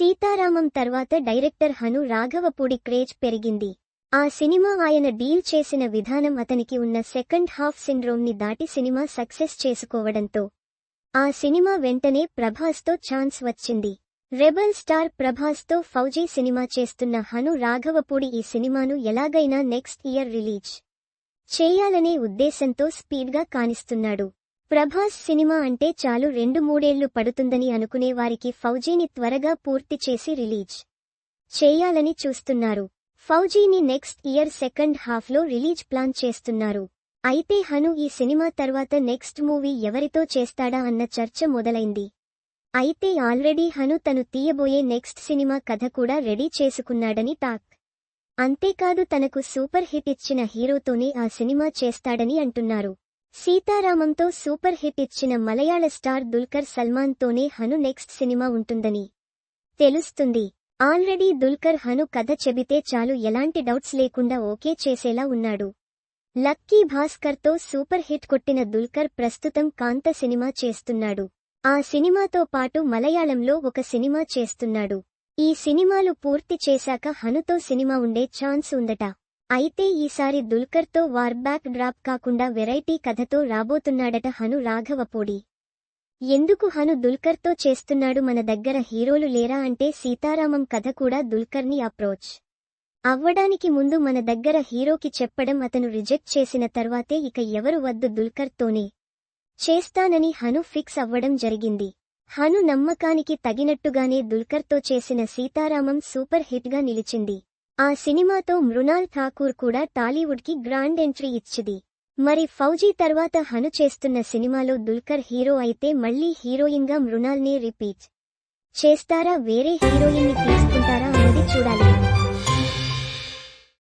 సీతారామం తర్వాత director Hanu Raghavapudi craze పెరిగింది. ఆ సినిమా ఆయన డీల్ చేసిన విధానం అతనికి ఉన్న సెకండ్ హాఫ్ సిండ్రోమ్ని దాటి సినిమా సక్సెస్ చేసుకోవడంతో ఆ సినిమా వెంటనే ప్రభాస్తో ఛాన్స్ వచ్చింది. రెబల్ స్టార్ ప్రభాస్తో ఫౌజీ సినిమా చేస్తున్న హను రాఘవపూడి ఈ సినిమాను ఎలాగైనా నెక్స్ట్ ఇయర్ రిలీజ్ చేయాలనే ఉద్దేశంతో స్పీడ్గా కానిస్తున్నాడు. ప్రభాస్ సినిమా అంటే చాలు రెండు మూడేళ్ళు పడుతుందని అనుకునే వారికి ఫౌజీని త్వరగా పూర్తి చేసి రిలీజ్ చేయాలని చూస్తున్నారు. ఫౌజీని నెక్స్ట్ ఇయర్ సెకండ్ హాఫ్లో రిలీజ్ ప్లాన్ చేస్తున్నారు. అయితే హను ఈ సినిమా తర్వాత నెక్స్ట్ మూవీ ఎవరితో చేస్తాడా అన్న చర్చ మొదలైంది. అయితే ఆల్రెడీ హను తను తీయబోయే నెక్స్ట్ సినిమా కథ కూడా రెడీ చేసుకున్నాడని టాక్. అంతేకాదు తనకు సూపర్ హిట్ ఇచ్చిన హీరోతోనే ఆ సినిమా చేస్తాడని అంటున్నారు. సీతారామంతో సూపర్ హిట్ ఇచ్చిన మలయాళ స్టార్ దుల్కర్ సల్మాన్తోనే హను నెక్స్ట్ సినిమా ఉంటుందని తెలుస్తుంది. ఆల్రెడీ దుల్కర్ హను కథ చెబితే చాలు ఎలాంటి డౌట్స్ లేకుండా ఓకే చేసేలా ఉన్నాడు. లక్కీ భాస్కర్తో సూపర్ హిట్ కొట్టిన దుల్కర్ ప్రస్తుతం కాంత సినిమా చేస్తున్నాడు. ఆ సినిమాతో పాటు మలయాళంలో ఒక సినిమా చేస్తున్నాడు. ఈ సినిమాలు పూర్తి చేశాక హనుతో సినిమా ఉండే ఛాన్స్ ఉందట. అయితే ఈసారి దుల్కర్తో వార్బ్యాక్ డ్రాప్ కాకుండా వెరైటీ కథతో రాబోతున్నాడట హను రాఘవపూడి. ఎందుకు హను దుల్కర్తో చేస్తున్నాడు మన దగ్గర హీరోలు లేరా అంటే సీతారామం కథ కూడా దుల్కర్ని అప్రోచ్. అవ్వడానికి ముందు మన దగ్గర హీరోకి చెప్పడం అతను రిజెక్ట్ చేసిన తర్వాతే ఇక ఎవరు వద్దు దుల్కర్తోనే. చేస్తానని హను ఫిక్స్ అవ్వడం జరిగింది. హను నమ్మకానికి తగినట్టుగానే దుల్కర్తో చేసిన సీతారామం సూపర్ హిట్గా నిలిచింది. ఆ సినిమాతో మృణాల్ ఠాకూర్ కూడా టాలీవుడ్కి గ్రాండ్ ఎంట్రీ ఇచ్చింది. మరి ఫౌజీ తర్వాత హను చేస్తున్న సినిమాలో దుల్కర్ హీరో అయితే మళ్ళీ హీరోయిన్గా మృణాల్ని రిపీట్ చేస్తారా? వేరే హీరోయిన్ని తీసుకుంటారా అన్నది చూడాలి.